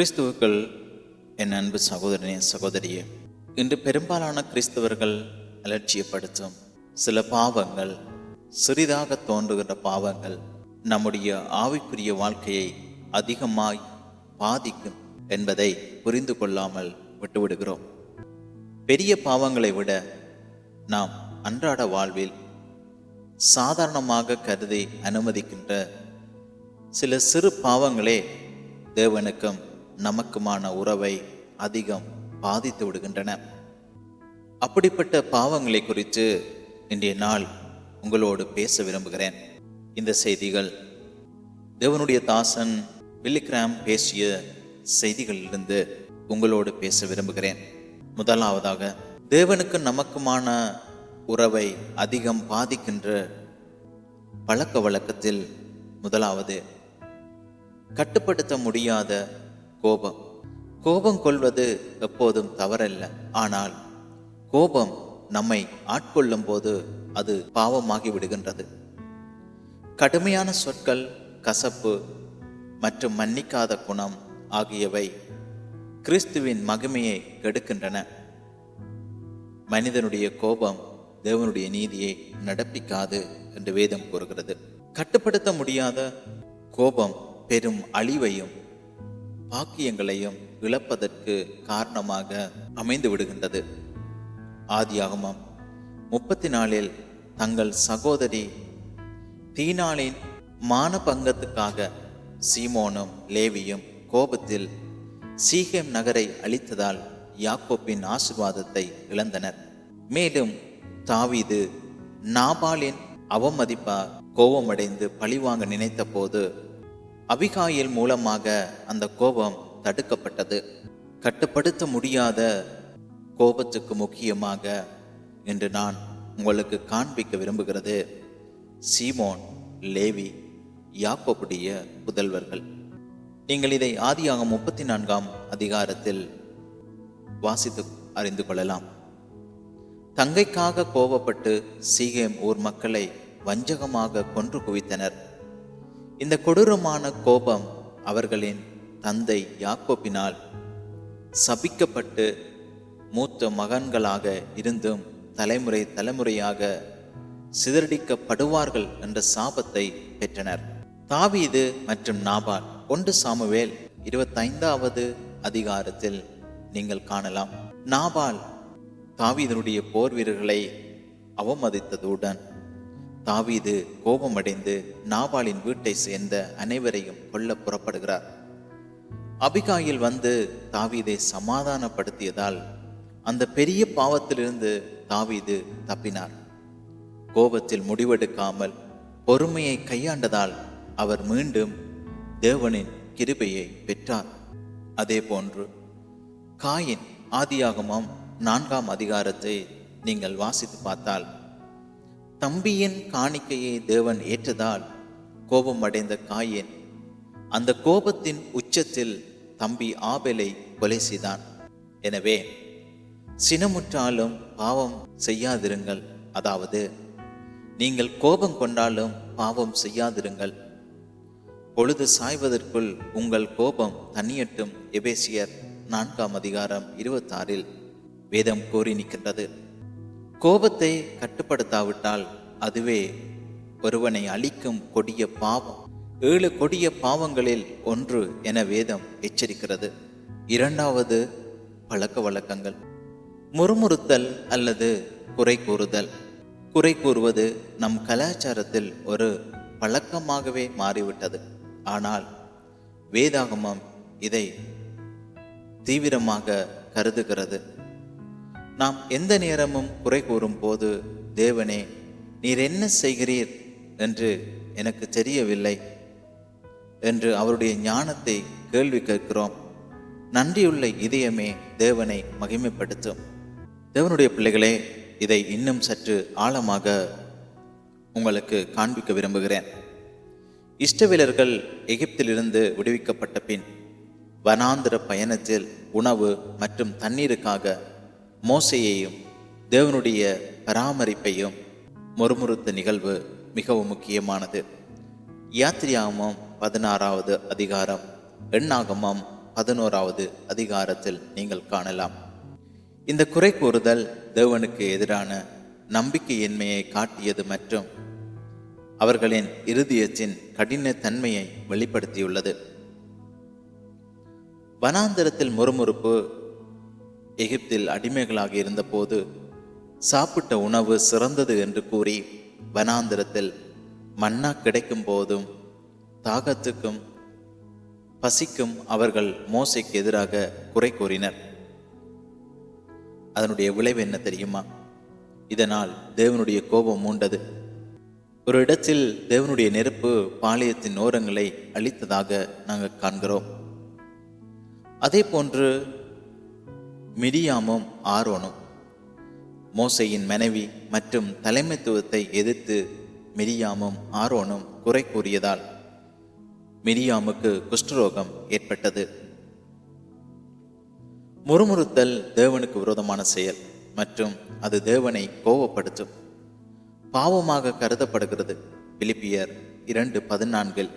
கிறிஸ்துவுக்கள் என் அன்பு சகோதரனே சகோதரியே இன்று பெரும்பாலான கிறிஸ்தவர்கள் அலட்சியப்படுத்தும் சில பாவங்கள் சிறிதாக தோன்றுகின்ற பாவங்கள் நம்முடைய ஆவிக்குரிய வாழ்க்கையை அதிகமாய் பாதிக்கும் என்பதை புரிந்து கொள்ளாமல் விட்டுவிடுகிறோம். பெரிய பாவங்களை விட நாம் அன்றாட வாழ்வில் சாதாரணமாக கருதி அனுமதிக்கின்ற சில சிறு பாவங்களே தேவனுக்கும் நமக்குமான உறவை அதிகம் பாதித்து விடுகின்றன. அப்படிப்பட்ட பாவங்களை குறித்து இன்றைய நாள் உங்களோடு பேச விரும்புகிறேன். இந்த செய்திகள் தேவனுடைய தாசன் வில்லிகிராம் பேசிய செய்திகளிலிருந்து உங்களோடு பேச விரும்புகிறேன். முதலாவதாக தேவனுக்கு நமக்குமான உறவை அதிகம் பாதிக்கின்ற பழக்க வழக்கத்தில் முதலாவது கட்டுப்படுத்த முடியாத கோபம். கோபம் கொள்வது எப்போதும் தவறல்ல. ஆனால் கோபம் நம்மை ஆட்கொள்ளும் போது அது பாவமாகி விடுகின்றது கடுமையான சொற்கள் கசப்பு மற்றும் மன்னிக்காத குணம் ஆகியவை கிறிஸ்துவின் மகிமையை கெடுக்கின்றன. மனிதனுடைய கோபம் தேவனுடைய நீதியை நடப்பிக்காது என்று வேதம் கூறுகிறது. கட்டுப்படுத்த முடியாத கோபம் பெரும் அழிவையும் பாக்கியங்களையும் இழப்பதற்கு காரணமாக அமைந்து விடுகின்றது. ஆதியாகமம் முப்பத்தி நாலில் தங்கள் சகோதரி தீனாளின் மானபங்கத்துக்காக சீமோனும் லேவியும் கோபத்தில் சீகேம் நகரை அழித்ததால் யாக்கோப்பின் ஆசிர்வாதத்தை இழந்தனர். மேலும் தாவீது நாபாலின் அவமதிப்பா கோபமடைந்து பழிவாங்க நினைத்த போது அபிகாயில் மூலமாக அந்த கோபம் தடுக்கப்பட்டது. கட்டுப்படுத்த முடியாத கோபத்துக்கு முக்கியமாக என்று நான் உங்களுக்கு காண்பிக்க விரும்புகிறது. சீமோன் லேவி யாக்கோபுடைய புதல்வர்கள். நீங்கள் இதை ஆதியாகம் முப்பத்தி நான்காம் அதிகாரத்தில் வாசித்து அறிந்து கொள்ளலாம். தங்கைக்காக கோபப்பட்டு சீகேம் ஊர் மக்களை வஞ்சகமாக கொன்று குவித்தனர். இந்த கொடூரமான கோபம் அவர்களின் தந்தை யாக்கோப்பினால் சபிக்கப்பட்டு மூத்த மகன்களாக இருந்தும் தலைமுறை தலைமுறையாக சிதறடிக்கப்படுவார்கள் என்ற சாபத்தை பெற்றனர். தாவீது மற்றும் நாபால் ஒன்று சாமுவேல் இருபத்தைந்தாவது அதிகாரத்தில் நீங்கள் காணலாம். நாபால் தாவீதனுடைய போர் வீரர்களை அவமதித்ததுடன் தாவீது கோபமடைந்து நாபாலின் வீட்டை சேர்ந்த அனைவரையும் கொல்ல புறப்படுகிறார். அபிகாயில் வந்து தாவீதை சமாதானப்படுத்தியதால் அந்த பெரிய பாவத்திலிருந்து தாவீது தப்பினார். கோபத்தில் முடிவெடுக்காமல் பொறுமையை கையாண்டதால் அவர் மீண்டும் தேவனின் கிருபையை பெற்றார். அதே போன்று காயின் ஆதியாகமம் நான்காம் அதிகாரத்தை நீங்கள் வாசித்து பார்த்தால் தம்பியின் காணிக்கையை தேவன் ஏற்றதால் கோபம் அடைந்த காயின் அந்த கோபத்தின் உச்சத்தில் தம்பி ஆபேலை கொலை செய்தான். எனவே சினமுற்றாலும் பாவம் செய்யாதிருங்கள். அதாவது நீங்கள் கோபம் கொண்டாலும் பாவம் செய்யாதிருங்கள். பொழுது சாய்வதற்குள் உங்கள் கோபம் தனியட்டும் எபேசியர் நான்காம் அதிகாரம் இருபத்தாறில் வேதம் கூறி நிற்கின்றது. கோபத்தை கட்டுப்படுத்தாவிட்டால் அதுவே ஒருவனை அழிக்கும் கொடிய பாவம். ஏழு கொடிய பாவங்களில் ஒன்று என வேதம் எச்சரிக்கிறது. இரண்டாவது பழக்க வழக்கங்கள். முறுமுறுத்தல் அல்லது குறை கூறுதல். குறை கூறுவது நம் கலாச்சாரத்தில் ஒரு பழக்கமாகவே மாறிவிட்டது. ஆனால் வேதாகமம் இதை தீவிரமாக கருதுகிறது. நாம் எந்த நேரமும் குறை கூறும் போது தேவனே நீர் என்ன செய்கிறீர்? என்று எனக்கு தெரியவில்லை என்று அவருடைய ஞானத்தை கேள்வி கேட்கிறோம். நன்றியுள்ள இதயமே தேவனை மகிமைப்படுத்தும். தேவனுடைய பிள்ளைகளே இதை இன்னும் சற்று ஆழமாக உங்களுக்கு காண்பிக்க விரும்புகிறேன். இஷ்டவிலர்கள் எகிப்திலிருந்து விடுவிக்கப்பட்ட பின் வனாந்திர பயணத்தில் உணவு மற்றும் தண்ணீருக்காக மோசையையும் தேவனுடைய பராமரிப்பையும் முறுமுறுத்த நிகழ்வு மிகவும் முக்கியமானது. யாத்திரியாகமம் பதினாறாவது அதிகாரம் எண்ணாகமம் பதினோராவது அதிகாரத்தில் நீங்கள் காணலாம். இந்த குறை கூறுதல் தேவனுக்கு எதிரான நம்பிக்கையின்மையை காட்டியது மற்றும் அவர்களின் இருதயத்தின் கடின தன்மையை வெளிப்படுத்தியுள்ளது. வனாந்தரத்தில் முறுமுறுப்பு எகிப்தில் அடிமைகளாக இருந்தபோது சாப்பிட்ட உணவு சிறந்தது என்று கூறி வனாந்திரத்தில் மன்னா கிடைக்கும் போதும் தாகத்துக்கும் பசிக்கும் அவர்கள் மோசைக்கு எதிராக குறை கூறினர். அதனுடைய விளைவு என்ன தெரியுமா? இதனால் தேவனுடைய கோபம் மூண்டது. ஒரு இடத்தில் தேவனுடைய நெருப்பு பாளையத்தின் ஓரங்களை அழித்ததாக நாங்கள் காண்கிறோம். அதே போன்று மிரியாமும் ஆரோனும். மோசையின் மனைவி மற்றும் தலைமைத்துவத்தை எதிர்த்து மிரியாமும் ஆரோனும் குறை கூறியதால் மிரியாமுக்கு குஷ்டரோகம் ஏற்பட்டது. முறுமுறுத்தல் தேவனுக்கு விரோதமான செயல் மற்றும் அது தேவனை கோவப்படுத்தும். பாவமாக கருதப்படுகிறது. பிலிப்பியர் இரண்டு பதினான்கில்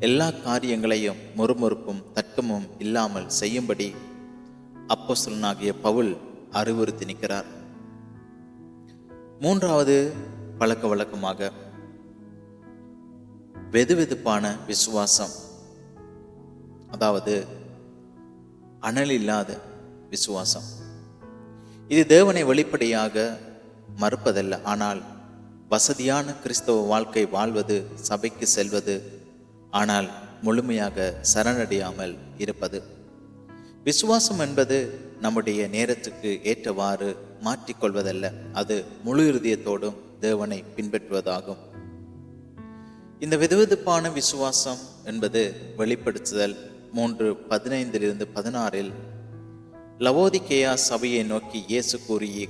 எல்லா காரியங்களையும் முறுமுறுப்பும் தர்க்கமும் இல்லாமல் செய்யும்படி அப்போஸ்தலனாகிய பவுல் அறிவுறுத்தி நிற்கிறார். மூன்றாவது பழக்க வழக்கமாக வெதுவெதுப்பான விசுவாசம். அதாவது அனல் இல்லாத விசுவாசம். இது தேவனை வெளிப்படையாக மறுப்பதல்ல ஆனால் வசதியான கிறிஸ்தவ வாழ்க்கை வாழ்வது சபைக்கு செல்வது ஆனால் முழுமையாக சரணடையாமல் இருப்பது. விசுவாசம் என்பது நம்முடைய நேரத்துக்கு ஏற்றவாறு மாற்றிக்கொள்வதல்ல. அது முழு இருதயத்தோடும் தேவனை பின்பற்றுவதாகும். இந்த வெதுவெதுப்பான விசுவாசம் என்பது வெளிப்படுத்துதல் மூன்று பதினைந்திலிருந்து பதினாறில் லவோதிகேயா சபையை நோக்கி இயேசு கூறிய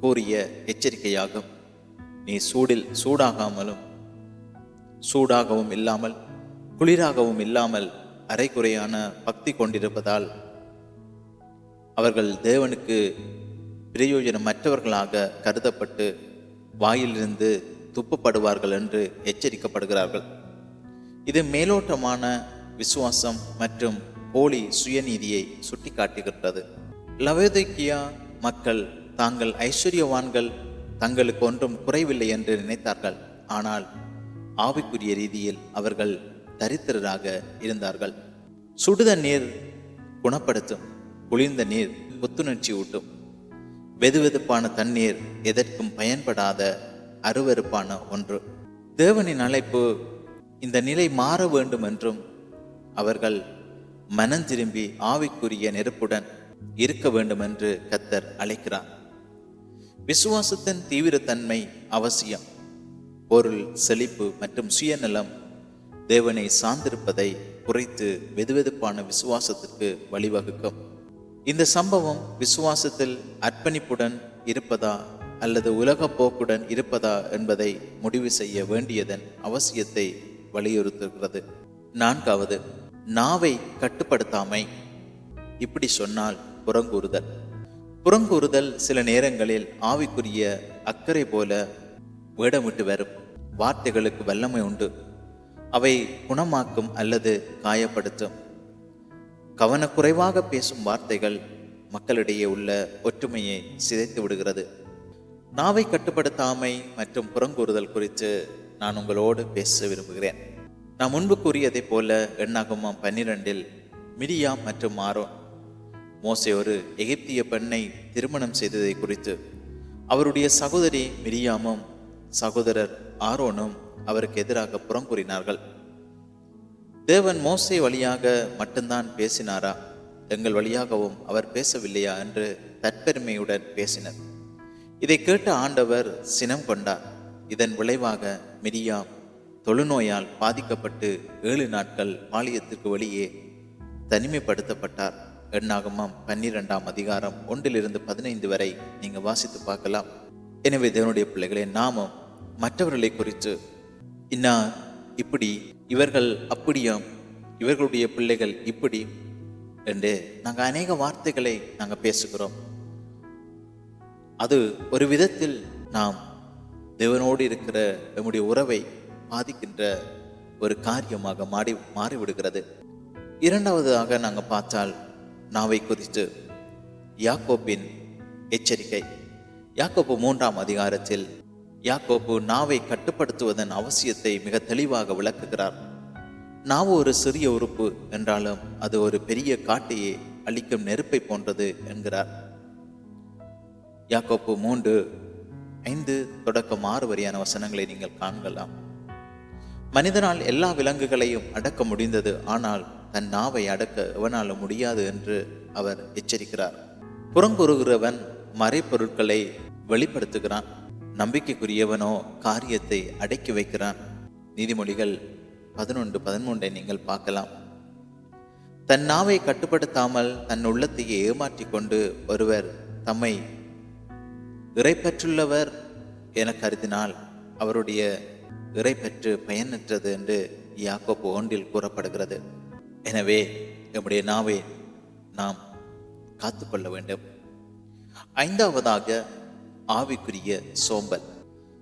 கூறிய எச்சரிக்கையாகும். நீ சூடில் சூடாகாமலும் சூடாகவும் இல்லாமல் குளிராகவும் இல்லாமல் அரைக்குறையான பக்தி கொண்டிருப்பதால் அவர்கள் தேவனுக்கு பிரயோஜனமற்றவர்களாக கருதப்பட்டு வாயிலிருந்து துப்பப்படுவார்கள் என்று எச்சரிக்கப்படுகிறார்கள். இது மேலோட்டமான விசுவாசம் மற்றும் போலி சுயநீதியை சுட்டிக்காட்டுகின்றது. லவேதைக்கியா மக்கள் தாங்கள் ஐஸ்வர்யவான்கள் தங்களுக்கு ஒன்றும் குறைவில்லை என்று நினைத்தார்கள். ஆனால் ஆவிக்குரிய ரீதியில் அவர்கள் தரித்திரராக இருந்தார்கள். சுடுத நீர் குணப்படுத்தும். குளிர்ந்த நீர் புத்துணர்ச்சி ஊட்டும். வெதுவெதுப்பான தண்ணீர் எதற்கும் பயன்படாத அருவருப்பான ஒன்று. தேவனின் அழைப்பு இந்த நிலை மாற வேண்டும் என்றும் அவர்கள் மனம் திரும்பி ஆவிக்குரிய நெருப்புடன் இருக்க வேண்டும் என்று கத்தர் அழைக்கிறார். விசுவாசத்தின் தீவிரத்தன்மை அவசியம். பொருள் செழிப்பு மற்றும் சுயநலம் தேவனை சார்ந்திருப்பதை குறைத்து வெதுவெதுப்பான விசுவாசத்திற்கு வழிவகுக்கும். இந்த சம்பவம் விசுவாசத்தில் அர்ப்பணிப்புடன் இருப்பதா அல்லது உலக போக்குடன் இருப்பதா என்பதை முடிவு செய்ய வேண்டியதன் அவசியத்தை வலியுறுத்துகிறது. நான்காவது நாவை கட்டுப்படுத்தாமை. இப்படி சொன்னால் புறங்கூறுதல். புறங்கூறுதல் சில நேரங்களில் ஆவிக்குரிய அக்கறை போல வேடமிட்டு வரும். வார்த்தைகளுக்கு வல்லமை உண்டு. அவை குணமாக்கும் அல்லது காயப்படுத்தும். கவனக்குறைவாக பேசும் வார்த்தைகள் மக்களிடையே உள்ள ஒற்றுமையை சிதைத்து விடுகிறது. நாவை கட்டுப்படுத்தாமை மற்றும் புறங்கூறுதல் குறித்து நான் உங்களோடு பேச விரும்புகிறேன். நான் முன்பு கூறியதைப் போல எண்ணாகமம் பன்னிரெண்டில் மிரியாம் மற்றும் ஆரோன் மோசே ஒரு எகிப்திய பெண்ணை திருமணம் செய்ததை குறித்து அவருடைய சகோதரி மிரியாமும் சகோதரர் ஆரோனும் அவருக்கு எதிராக புறங்கூறினார்கள். தேவன் மோசை வழியாக மட்டும்தான் பேசினாரா? எங்கள் வழியாகவும் அவர் பேசவில்லையா? என்று தற்பெருமையுடன் பேசினர். இதை கேட்ட ஆண்டவர் சினம் கொண்டார். இதன் விளைவாக மிரியாம் தொழுநோயால் பாதிக்கப்பட்டு ஏழு நாட்கள் பாளையத்திற்கு வெளியே தனிமைப்படுத்தப்பட்டார். எண்ணாகமம் பன்னிரெண்டாம் அதிகாரம் ஒன்றிலிருந்து பதினைந்து வரை நீங்க வாசித்து பார்க்கலாம். எனவே தேவனுடைய பிள்ளைகளே நாமும் மற்றவர்களை குறித்து இன்னா இப்படி இவர்கள் அப்படியாம். இவர்களுடைய பிள்ளைகள் இப்படி. என்று நாங்கள் அநேக வார்த்தைகளை நாங்கள் பேசுகிறோம். அது ஒரு விதத்தில் நாம் தேவனோடு இருக்கிற நம்முடைய உறவை பாதிக்கின்ற ஒரு காரியமாக மாறி மாறிவிடுகிறது. இரண்டாவதாக நாங்கள் பார்த்தால் நாவை குறித்து யாக்கோப்பின் எச்சரிக்கை. யாக்கோப்பு மூன்றாம் அதிகாரத்தில் யாக்கோப்பு நாவை கட்டுப்படுத்துவதன் அவசியத்தை மிக தெளிவாக விளக்குகிறார். நாவு ஒரு சிறிய உறுப்பு என்றாலும் அது ஒரு பெரிய காட்டையே அளிக்கும் நெருப்பை போன்றது என்கிறார். யாக்கோப்பு மூன்று ஐந்து தொடக்கம் ஆறு வரையான வசனங்களை நீங்கள் காண்கலாம். மனிதனால் எல்லா விலங்குகளையும் அடக்க முடிந்தது ஆனால் தன் நாவை அடக்க எவனாலும் முடியாது என்று அவர் எச்சரிக்கிறார். புறங்குறுகிறவன் மறைப்பொருட்களை வெளிப்படுத்துகிறான். நம்பிக்கைக்குரியவனோ காரியத்தை அடக்கி வைக்கிறான். நீதிமொழிகள் பதினொன்று பதிமூன்றை நீங்கள் பார்க்கலாம். தன் நாவை கட்டுப்படுத்தாமல் தன் உள்ளத்தையே ஏமாற்றிக் கொண்டு ஒருவர் தம்மை இறைப்பற்றுள்ளவர் என கருதினால் அவருடைய இறைப்பற்று பயனற்றது என்று யாக்கோப்பு ஒன்றில் கூறப்படுகிறது. எனவே நம்முடைய நாவை நாம் காத்துக்கொள்ள வேண்டும். ஐந்தாவதாக ஆவிக்குரிய சோம்பல்.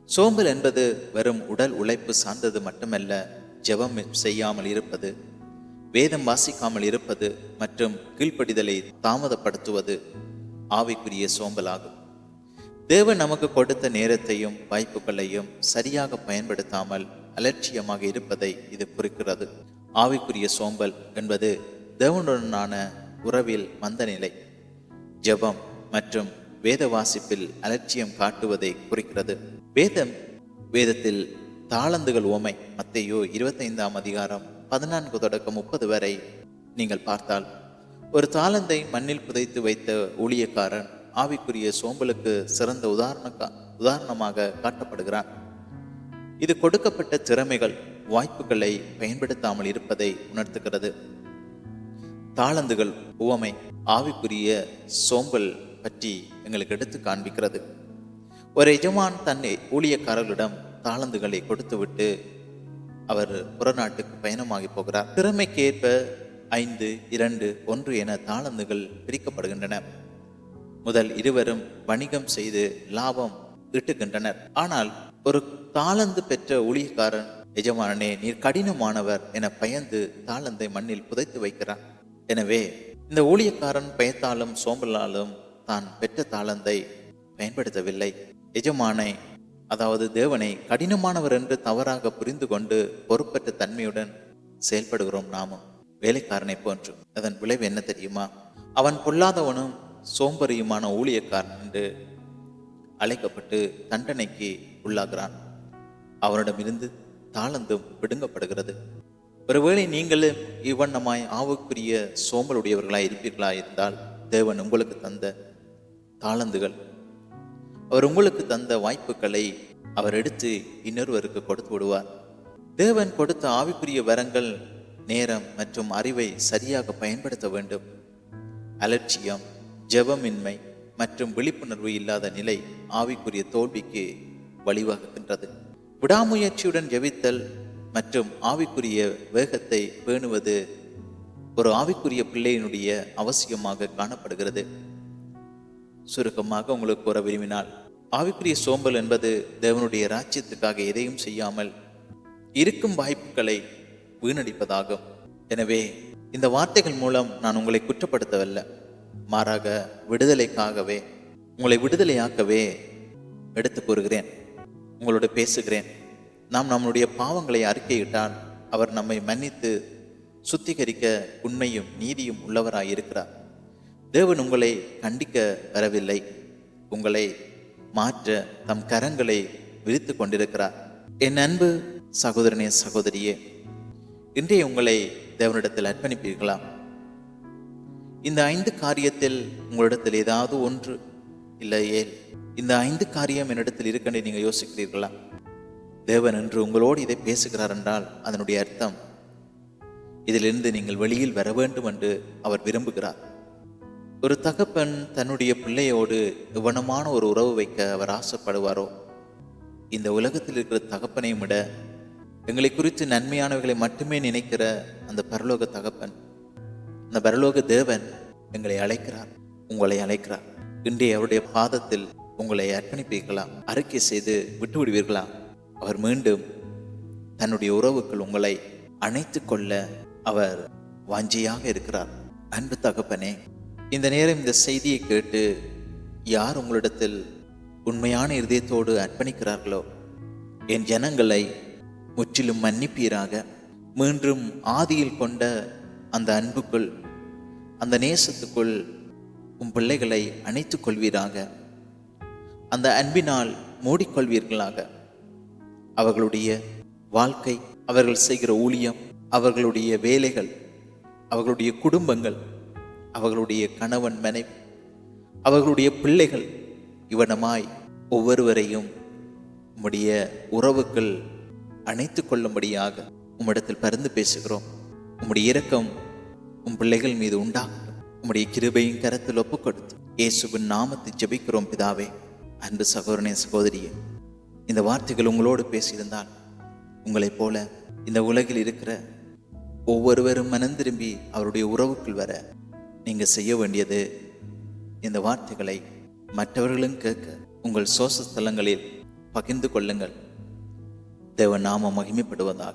சோம்பல் என்பது வெறும் உடல் உழைப்பு சார்ந்தது மட்டுமல்ல ஜெபம் செய்யாமல் இருப்பது வேதம் வாசிக்காமல் இருப்பது மற்றும் கீழ்ப்படிதலை தாமதப்படுத்துவது ஆவிக்குரிய சோம்பலாகும். தேவன் நமக்கு கொடுத்த நேரத்தையும் வாய்ப்புகளையும் சரியாக பயன்படுத்தாமல் அலட்சியமாக இருப்பதை இது குறிக்கிறது. ஆவிக்குரிய சோம்பல் என்பது தேவனுடனான உறவில் மந்த நிலை ஜெபம் மற்றும் வேத வாசிப்பில் அலட்சியம் காட்டுவதை குறிக்கிறது. வேதம் வேதத்தில் தாளந்துகள் ஓமை மத்தையோ இருபத்தைந்தாம் அதிகாரம் பதினான்கு தொடக்கம் முப்பது வரை நீங்கள் பார்த்தால் ஒரு தாளந்தை மண்ணில் புதைத்து வைத்த ஊழியக்காரன் ஆவிக்குரிய சோம்பலுக்கு சிறந்த உதாரண உதாரணமாக காட்டப்படுகிறான். இது கொடுக்கப்பட்ட திறமைகள் வாய்ப்புகளை பயன்படுத்தாமல் இருப்பதை உணர்த்துகிறது. தாளந்துகள் உவமை ஆவிக்குரிய சோம்பல் பற்றி எங்களுக்கு எடுத்து காண்பிக்கிறது. ஒரு எஜமான் தன் ஊழியக்காரர்களிடம் தாளந்துகளை கொடுத்துவிட்டு அவர் புறநாட்டுக்கு பயணமாகி போகிறார். திறமைக்கேற்ப ஐந்து இரண்டு ஒன்று என தாளந்துகள் பிரிக்கப்படுகின்றன. முதல் இருவரும் வணிகம் செய்து லாபம் ஈட்டுகின்றனர். ஆனால் ஒரு தாளந்து பெற்ற ஊழியக்காரன் எஜமானனே நீர் கடினமானவர் என பயந்து தாளந்தை மண்ணில் புதைத்து வைக்கிறான். எனவே இந்த ஊழியக்காரன் பயத்தாலும் சோம்பலாலும் தான் பெற்ற தாளந்தை பயன்படுத்தவில்லை. எஜமானை அதாவது தேவனை கடினமானவர் என்று தவறாக புரிந்து கொண்டு பொறுப்பற்ற தன்மையுடன் செயல்படுகிறோம் நாமும் வேலைக்காரனை போன்று. அதன் விளைவு என்ன தெரியுமா? அவன் பொல்லாதவனும் சோம்பரியுமான ஊழியக்காரன் என்று அழைக்கப்பட்டு தண்டனைக்கு உள்ளாகிறான். அவனிடமிருந்து தாளந்தும் பிடுங்கப்படுகிறது. ஒருவேளை நீங்களும் இவ்வண்ணமாய் ஆவுக்குரிய சோம்பலுடையவர்களாய் இருப்பீர்களா? இருந்தால் தேவன் உங்களுக்கு தந்த தாளந்துகள். அவர் உங்களுக்கு தந்த வாய்ப்புகளை அவர் எடுத்து இன்னொருவருக்கு கொடுத்து விடுவார். தேவன் கொடுத்த ஆவிக்குரிய வரங்கள் நேரம் மற்றும் அறிவை சரியாக பயன்படுத்த வேண்டும். அலட்சியம் ஜெபமின்மை மற்றும் விழிப்புணர்வு இல்லாத நிலை ஆவிக்குரிய தோல்விக்கு வழிவகுக்கின்றது. விடாமுயற்சியுடன் ஜெபித்தல் மற்றும் ஆவிக்குரிய வேகத்தை பேணுவது ஒரு ஆவிக்குரிய பிள்ளையினுடைய அவசியமாக காணப்படுகிறது. சுருக்கமாக உங்களுக்கு கூற விரும்பினால் ஆவிக்குரிய சோம்பல் என்பது தேவனுடைய ராஜ்யத்துக்காக எதையும் செய்யாமல் இருக்கும் வாய்ப்புகளை வீணடிப்பதாகும். எனவே இந்த வார்த்தைகள் மூலம் நான் உங்களை குற்றப்படுத்தவில்லை. மாறாக விடுதலைக்காகவே உங்களை விடுதலையாக்கவே எடுத்து கூறுகிறேன். உங்களோட பேசுகிறேன். நாம் நம்முடைய பாவங்களை அறிக்கையிட்டால் அவர் நம்மை மன்னித்து சுத்திகரிக்க உண்மையும் நீதியும் உள்ளவராய் இருக்கிறார் தேவன் உங்களை கண்டிக்க வரவில்லை. உங்களை மாற்ற தம் கரங்களை விரித்து கொண்டிருக்கிறார். என் அன்பு சகோதரனே சகோதரியே இன்றைய உங்களை தேவனிடத்தில் அர்ப்பணிப்பீர்களா? இந்த ஐந்து காரியத்தில் உங்களிடத்தில் ஏதாவது ஒன்று இல்லையே? இந்த ஐந்து காரியம் என்னிடத்தில் இருக்கன்னு நீங்கள் யோசிக்கிறீர்களா? தேவன் என்று உங்களோடு இதை பேசுகிறார் என்றால் அதனுடைய அர்த்தம் இதிலிருந்து நீங்கள் வெளியில் வர வேண்டும் என்று அவர் விரும்புகிறார். ஒரு தகப்பன் தன்னுடைய பிள்ளையோடு இவனமான ஒரு உறவு வைக்க அவர் ஆசைப்படுவாரோ? இந்த உலகத்தில் இருக்கிற தகப்பனையும் விட எங்களை குறித்து நன்மையானவைகளை மட்டுமே நினைக்கிற அந்த பரலோக தகப்பன் அந்த பரலோக தேவன் எங்களை அழைக்கிறார் உங்களை அழைக்கிறார். இன்றைய அவருடைய பாதத்தில் உங்களை அர்ப்பணிப்பீர்களா? அறிக்கை செய்து விட்டு விடுவீர்களா அவர் மீண்டும் தன்னுடைய உறவுக்குள் உங்களை அணைத்து கொள்ள அவர் வாஞ்சியாக இருக்கிறார். அன்பு தகப்பனே இந்த நேரம் இந்த செய்தியை கேட்டு யார் உங்களிடத்தில் உண்மையான இருதயத்தோடு அர்ப்பணிக்கிறார்களோ? என் ஜனங்களை முற்றிலும் மன்னிப்பீராக. மீண்டும் ஆதியில் கொண்ட அந்த அன்புக்குள் அந்த நேசத்துக்குள் உன் பிள்ளைகளை அணைத்துக் கொள்வீராக. அந்த அன்பினால் மூடிக்கொள்வீர்களாக. அவர்களுடைய வாழ்க்கை அவர்கள் செய்கிற ஊழியம் அவர்களுடைய வேலைகள் அவர்களுடைய குடும்பங்கள் அவர்களுடைய கணவன் மனைவி அவர்களுடைய பிள்ளைகள் இவனமாய் ஒவ்வொருவரையும் உம்முடைய உறவுகள் அணைத்து கொள்ளும்படியாக உம்மிடத்தில் பரிந்து பேசுகிறோம். உம்முடைய இரக்கம் உம் பிள்ளைகள் மீது உண்டாகும். உம்முடைய கிருபையும் கரத்தில் ஒப்புக்கொடுத்து இயேசுவின் நாமத்தை ஜெபிக்கிறோம் பிதாவே. அன்பு சகோதரனே சகோதரியே இந்த வார்த்தைகள் உங்களோடு பேசியிருந்தால் உங்களைப் போல இந்த உலகில் இருக்கிற ஒவ்வொருவரும் மனம் திரும்பி அவருடைய உறவுக்குள் வர நீங்கள் செய்ய வேண்டியது இந்த வார்த்தைகளை மற்றவர்களும் கேட்க உங்கள் சோச ஸ்தலங்களில் பகிர்ந்து கொள்ளுங்கள். தேவ நாம மகிமைப்படுவதாக.